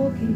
Ісус, ти спокій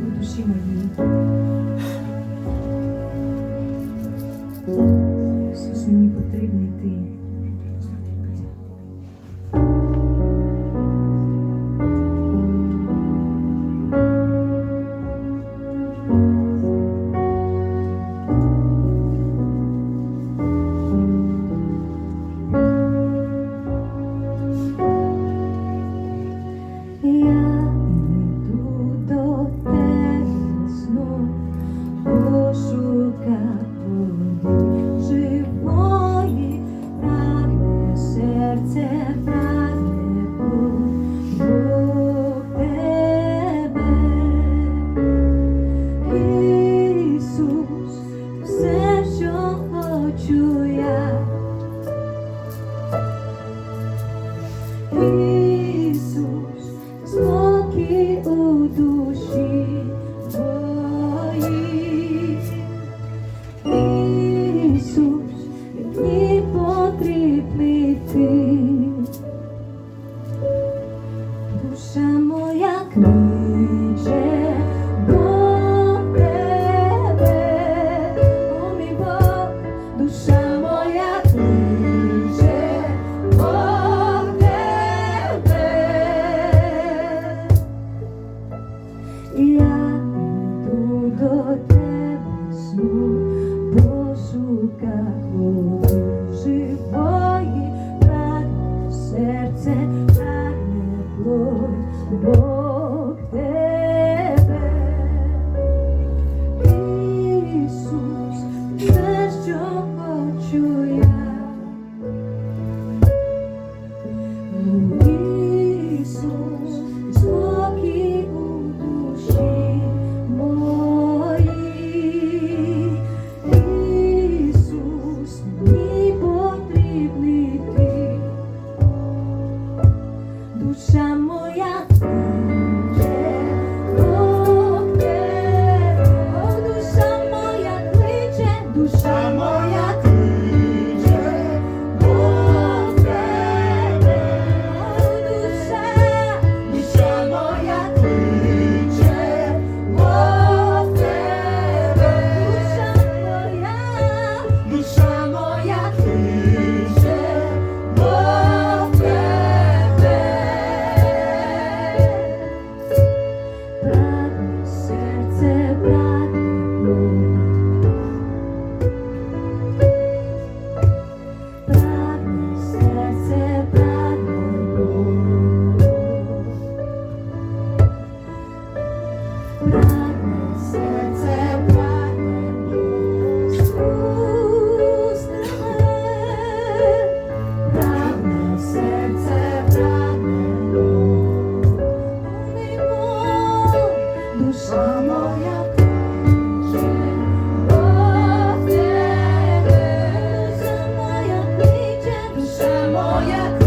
душа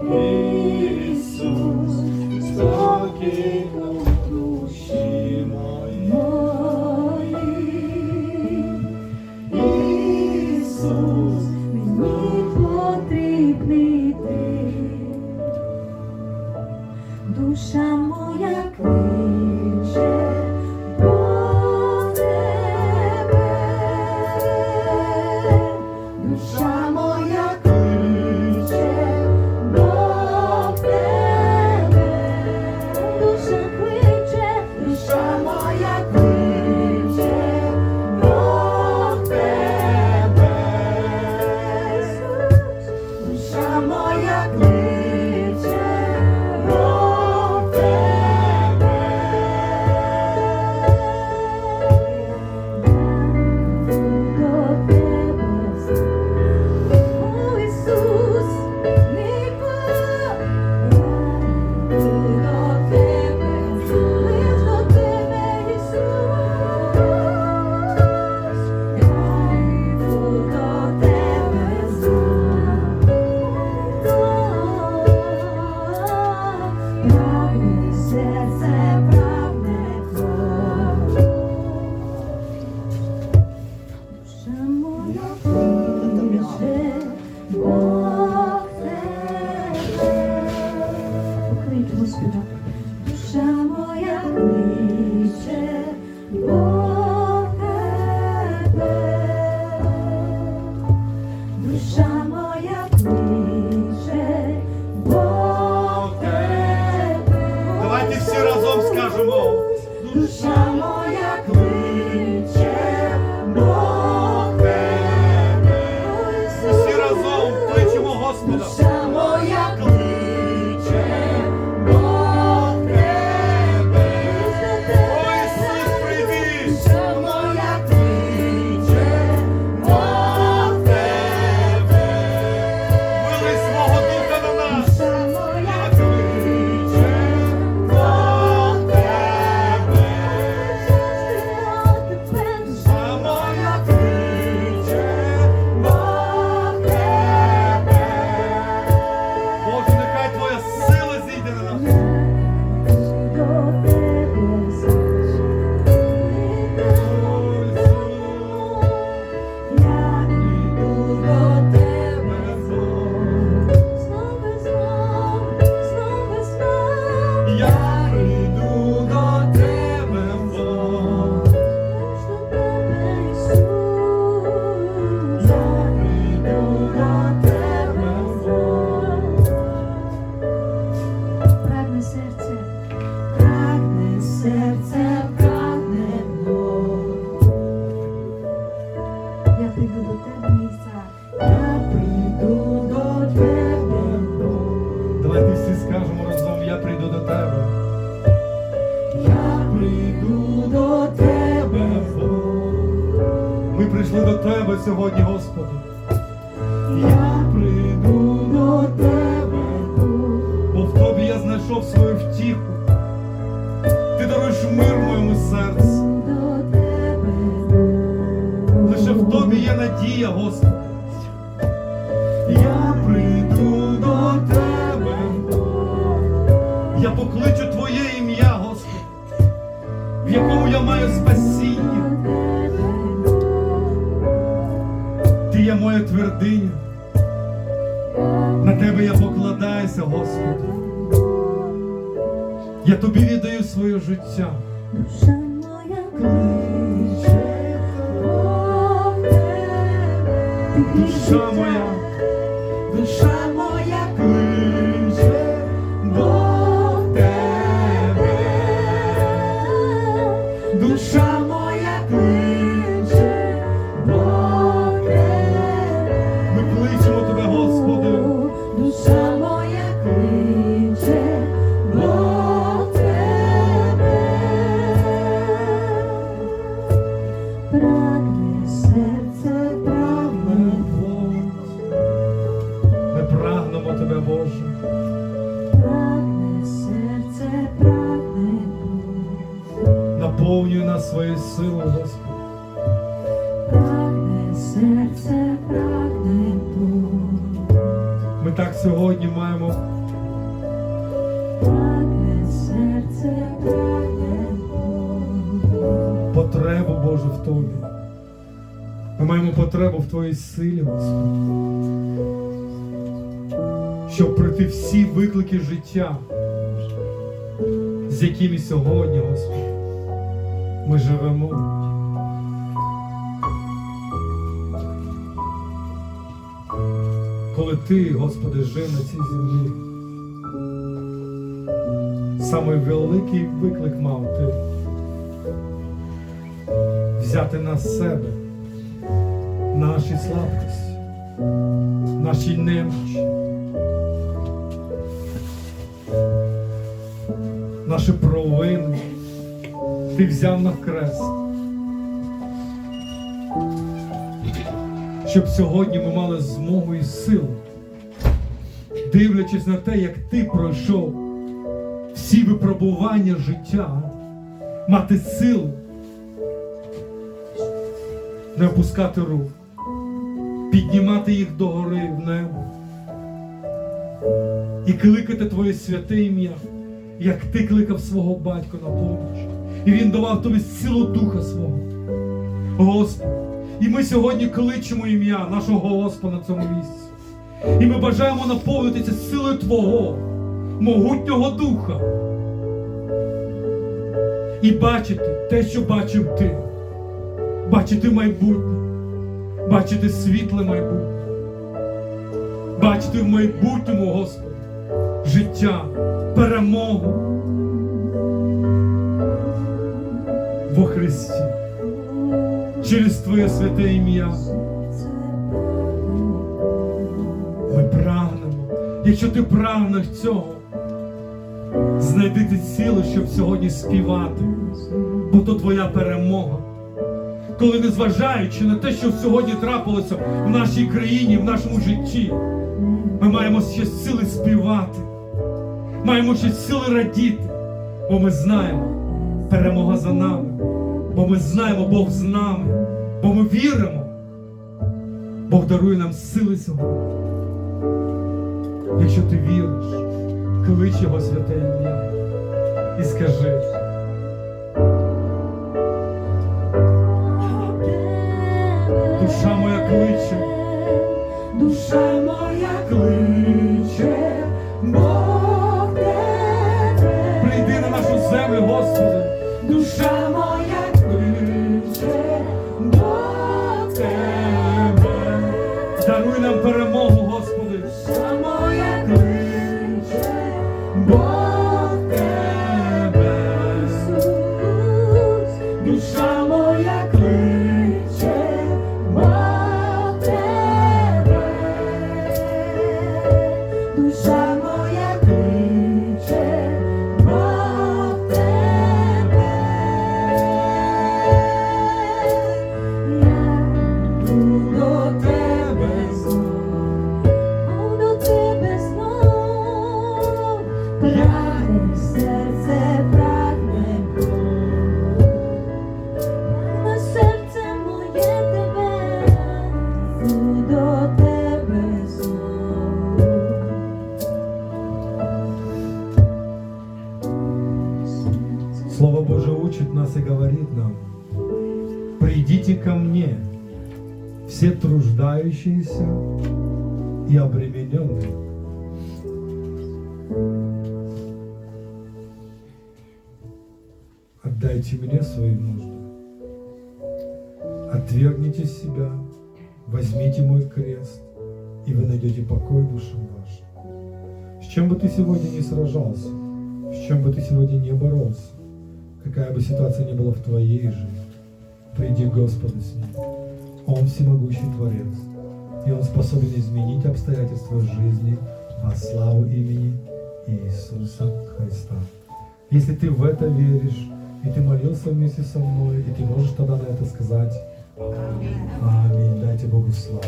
Ісус, спокій. Моя кличе до тебе. Давайте всі разом скажемо. Душа моя кличе сьогодні, Господи. Я прийду до тебе, Бо в тобі я знайшов свою втіху. Ти даруєш мир моєму серцю. Лише в тобі є надія, Господи. Твердиня. На тебе я покладаюся, Господи. Я тобі віддаю своє життя. Душа моя кличе. Душа моя, душа моя в Тобі. Ми маємо потребу в Твоїй силі, Господи. Щоб пройти всі виклики життя, з якими сьогодні, Господи, ми живемо. Коли Ти, Господи, жив на цій землі, самий великий виклик мав Ти взяти на себе наші слабкості, наші немочі, наші провини. Ти взяв на хрест. Щоб сьогодні ми мали змогу і силу, дивлячись на те, як ти пройшов всі випробування життя, мати силу не опускати рук, піднімати їх догори в небо і кликати Твоє святе ім'я, як ти кликав свого батька на поміч. І він давав тобі силу духа свого. Господи, і ми сьогодні кличемо ім'я нашого Господа на цьому місці. І ми бажаємо наповнитися силою Твого, могутнього духа, і бачити те, що бачив ти. Бачити майбутнє, бачити світле майбутнє, бачити в майбутньому, Господи, життя, перемогу во Христі через Твоє святе ім'я. Ми прагнемо. Якщо ти прагнеш цього, знайди ти сили, щоб сьогодні співати, бо то твоя перемога. Коли незважаючи на те, що сьогодні трапилося в нашій країні, в нашому житті, ми маємо ще сили співати, маємо ще сили радіти, бо ми знаємо, перемога за нами, бо ми знаємо, Бог з нами, бо ми віримо. Бог дарує нам сили сьогодні. Якщо ти віриш, клич його святе ім'я і скажи. Сегодня не сражался, с чем бы ты сегодня не боролся, какая бы ситуация ни была в твоей жизни, приди к Господу с ним. Он всемогущий Творец, и Он способен изменить обстоятельства жизни во славу имени Иисуса Христа. Если ты в это веришь, и ты молился вместе со мной, и ты можешь тогда на это сказать Аминь. Дайте Богу славу.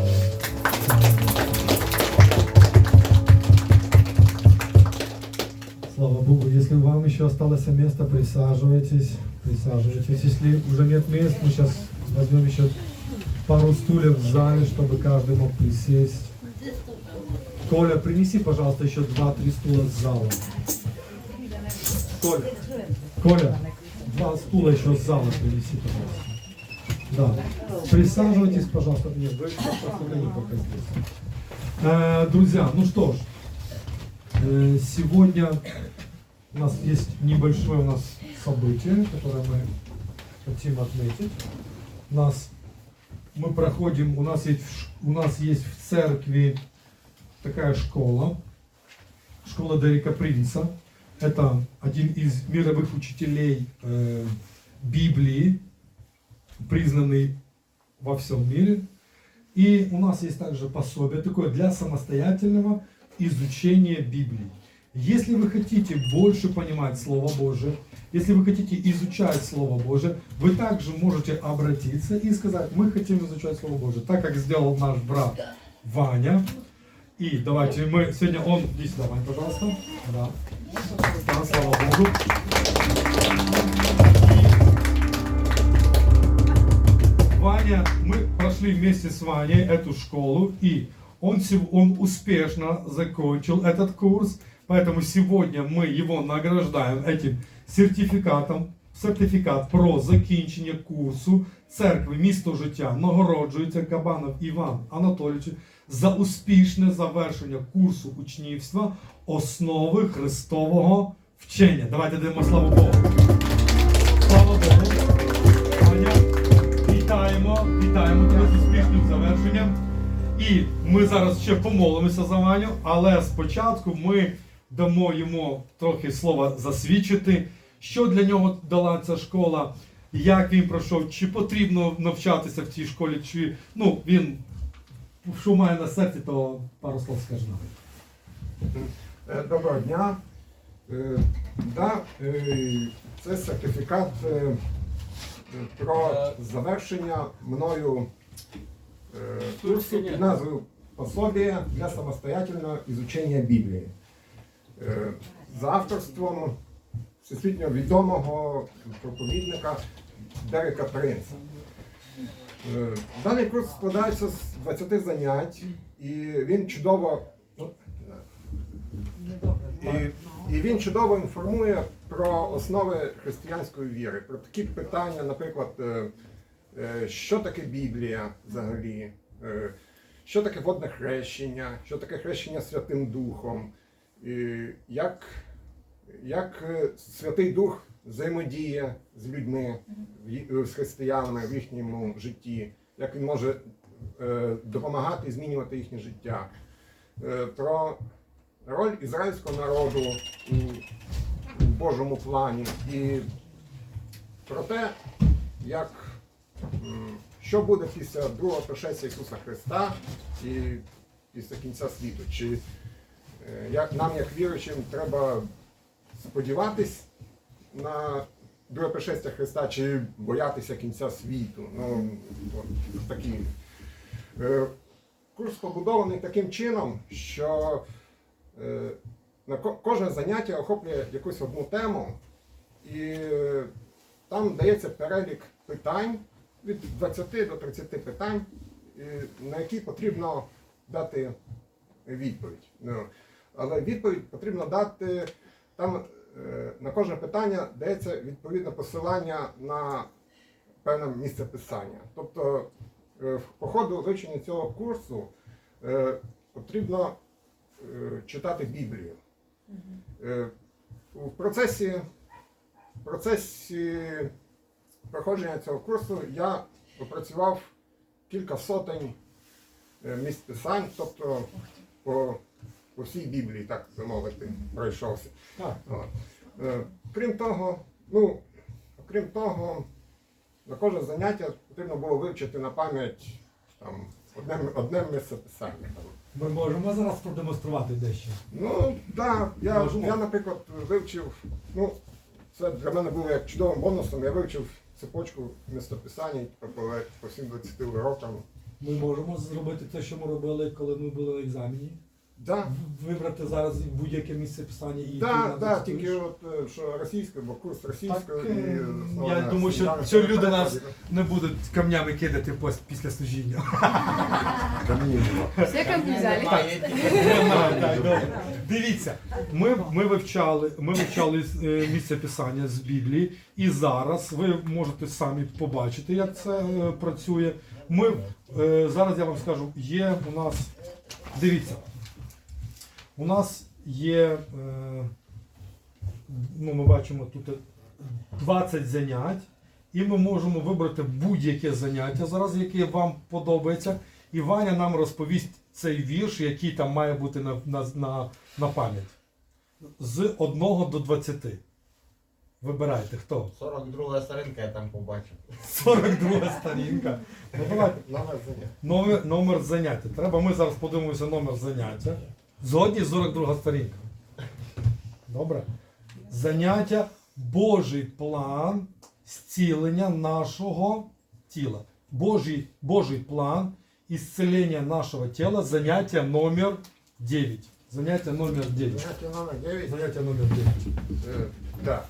Слава Богу. Если вам еще осталось место, присаживайтесь. Присаживайтесь. Если уже нет мест, мы сейчас возьмем еще пару стульев в зале, чтобы каждый мог присесть. Коля, принеси, пожалуйста, еще два-три стула с зала. Коля, Коля, два стула еще с зала принеси, пожалуйста. Да. Присаживайтесь, пожалуйста. Нет, вы пока здесь. Э, друзья, ну что ж, сегодня у нас есть небольшое у нас событие, которое мы хотим отметить. У нас мы проходим, у нас есть, у нас есть в церкви такая школа, школа Дерека Принца. Это один из мировых учителей э, Библии, признанный во всем мире. И у нас есть также пособие такое для самостоятельного изучения Библии. Если вы хотите больше понимать Слово Божие, если вы хотите изучать Слово Божие, вы также можете обратиться и сказать, мы хотим изучать Слово Божие, так как сделал наш брат Ваня. И давайте мы сегодня он, иди сюда, Вань, пожалуйста. Да. Да, слава Богу. Ваня, мы прошли вместе с Ваней эту школу, и он, сев- он успешно закончил этот курс, поэтому сегодня мы его награждаем этим сертифікатом, сертифікат про закінчення курсу церкви місто життя нагороджується Кабанов Іван Анатолійович за успішне завершення курсу учнівства основи Христового вчення. Давайте даємо славу Богу. Слава Богу. Аня, вітаємо, вітаємо тебе з успішним завершенням. І ми зараз ще помолимося за Ваню, але спочатку ми дамо йому трохи слова засвідчити, що для нього дала ця школа, як він пройшов, чи потрібно навчатися в цій школі, чи ну він що має на серці, то пару слов скаже нам. Доброго дня. Е, Да, е, це сертифікат е, про завершення мною курсу під назвою Пособие для самостоятельного изучения Біблії. Е, За авторством всесвітньо відомого проповідника Дерека Принца. Е, Даний курс складається з 20 занять, і він чудово. ну, і, і він чудово інформує про основи християнської віри, про такі питання, наприклад, е, що таке Біблія взагалі, е, що таке водне хрещення, що таке хрещення Святим Духом, як, як е, Святий Дух взаємодіє з людьми, з християнами в їхньому житті, як він може е, допомагати змінювати їхнє життя. Е, Про роль ізраїльського народу у, Божому плані. І про те, як, що буде після другого пришестя Ісуса Христа і після кінця світу. Чи е, як нам, як віруючим, треба сподіватись на друге пришестя Христа, чи боятися кінця світу. Ну, от такі. Е, Курс побудований таким чином, що Е, на кожне заняття охоплює якусь одну тему, і там дається перелік питань від 20 до 30 питань, е, на які потрібно дати відповідь. Ну, але відповідь потрібно дати там е, на кожне питання дається відповідне посилання на певне місце писання. Тобто е, по ходу вивчення цього курсу потрібно читати Біблію. У процесі, в процесі проходження цього курсу я опрацював кілька сотень е, місць писань, тобто по, по всій Біблії, так би мовити, пройшовся. От. Е, Крім того, ну, окрім того, на кожне заняття потрібно було вивчити на пам'ять там, одне, одне місце писання. Ми можемо зараз продемонструвати дещо. Ну, так, я, я, наприклад, вивчив, ну, це для мене було як чудовим бонусом, я вивчив цепочку містописань по, всім 20 урокам. Ми можемо зробити те, що ми робили, коли ми були на екзамені. Да, Вибрати зараз будь-яке місце писання і да, ти да, тільки от, е, що російською, бо курс російською Так, і е, я думаю, що, семінарна що люди нас не будуть камнями кидати пос- після служіння. Все камни взяли. Так, добре. Дивіться, ми, ми вивчали, ми вивчали е, місце писання з Біблії, і зараз ви можете самі побачити, як це е, працює. Ми е, зараз я вам скажу, є у нас. Дивіться, у нас є. Е, ну, ми бачимо тут 20 занять, і ми можемо вибрати будь-яке заняття зараз, яке вам подобається. І Ваня нам розповість цей вірш, який там має бути на, на, на, на пам'ять. З 1 до 20. Вибирайте хто? 42 сторінка я там побачив. 42 сторінка. Ну, давайте. Номер заняття. Номер, номер заняття. Треба, ми зараз подивимося номер заняття. Згодні 42 сторінка. Добре. Заняття Божий план зцілення нашого тіла. Божий, Божий план исцеления нашего тела. Заняття номер 9. Заняття номер 9. Заняття номер 9. Заняття номер 9. Э, Да.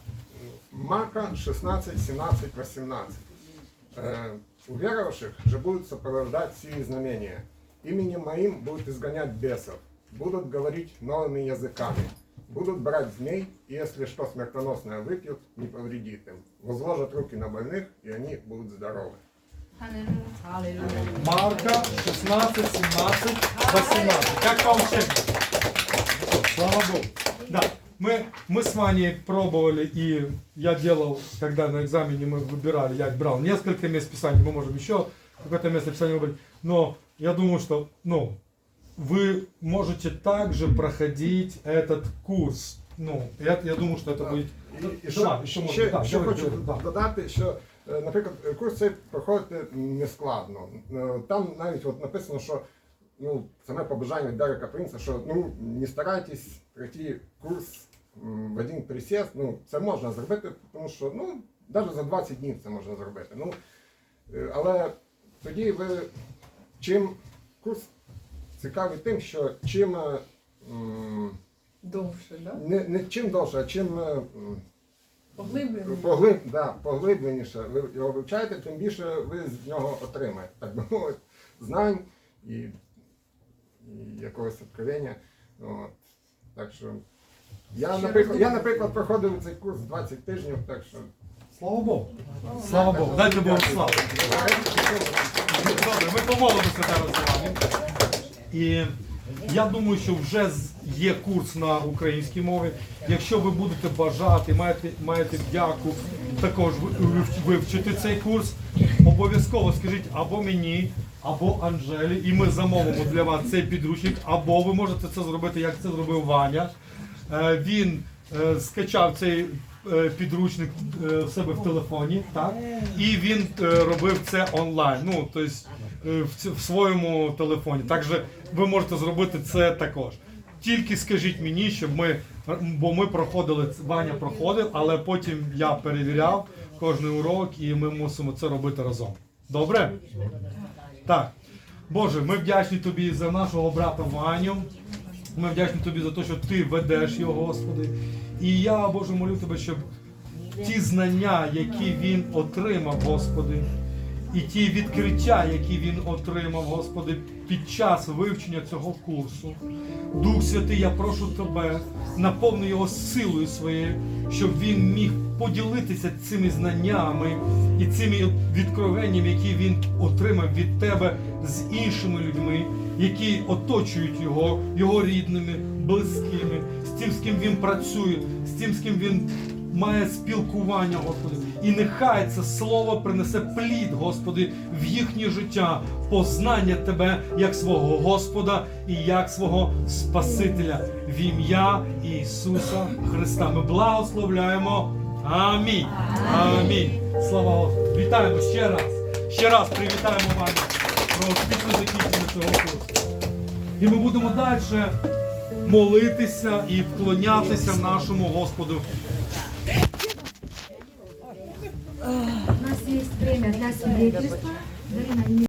Марка 16, 17, 18. Э, У веровавших же будут сопровождать сии знамения. Именем моим будут изгонять бесов, будут говорить новыми языками, будут брать змей, и если что смертоносное выпьют, не повредит им. Возложат руки на больных, и они будут здоровы. Марка 16, 17, 18. Как вам ще? Слава Богу. Да. Мы, мы с Ваней пробовали, и я делал, когда на экзамене мы выбирали, я брал несколько мест Писания, мы можем еще какое-то место Писания выбрать, но я думаю, что, ну, вы можете также проходить этот курс. Ну, я, я думаю, что это будет... І, і Да, що, ще можна, ще, да, ще давай, хочу давай, да. додати, що, е, наприклад, курс цей проходити нескладно. Е, Там навіть от написано, що ну, саме побажання Дерека Принца, що ну, не старайтесь пройти курс м, в один присест. Ну, це можна зробити, тому що ну, навіть за 20 днів це можна зробити. Ну, е, але тоді ви чим курс цікавий тим, що чим е, Довше, да? не, не чим довше, а чим е, м, Поглиб, да, поглибленіше ви його вивчаєте, тим більше ви з нього отримаєте, так би мовити, знань і, і якогось откровення. От. Так що я, наприклад, я, наприклад, проходив цей курс 20 тижнів, так що. Слава Богу. Слава Богу. Дайте Богу славу. Добре, ми помолимося зараз з вами. І я думаю, що вже є курс на українській мові. Якщо ви будете бажати, маєте, маєте дяку також вивчити цей курс, обов'язково скажіть або мені, або Анжелі, і ми замовимо для вас цей підручник, або ви можете це зробити, як це зробив Ваня. Е, Він е, скачав цей е, підручник в себе в телефоні, так? І він робив це онлайн. Ну, тобто в, ц- в своєму телефоні. Також ви можете зробити це також. Тільки скажіть мені, щоб ми, бо ми проходили, Ваня проходив, але потім я перевіряв кожний урок і ми мусимо це робити разом. Добре? Так. Боже, ми вдячні тобі за нашого брата Ваню. Ми вдячні тобі за те, що ти ведеш його, Господи. І я, Боже, молю тебе, щоб ті знання, які він отримав, Господи, і ті відкриття, які він отримав, Господи, під час вивчення цього курсу. Дух Святий, я прошу тебе, наповни його силою своєю, щоб він міг поділитися цими знаннями і цими відкровеннями, які він отримав від тебе з іншими людьми, які оточують його, його рідними, близькими, з тим, з ким він працює, з тим, з ким він має спілкування, Господи. І нехай це слово принесе плід, Господи, в їхнє життя, познання Тебе як свого Господа і як свого Спасителя. В ім'я Ісуса Христа. Ми благословляємо. Амінь. Амінь. Слава Господу. Вітаємо ще раз. Ще раз привітаємо вас про успішне закінчення цього курсу. І ми будемо далі молитися і вклонятися нашому Господу. У нас есть время для свидетельства.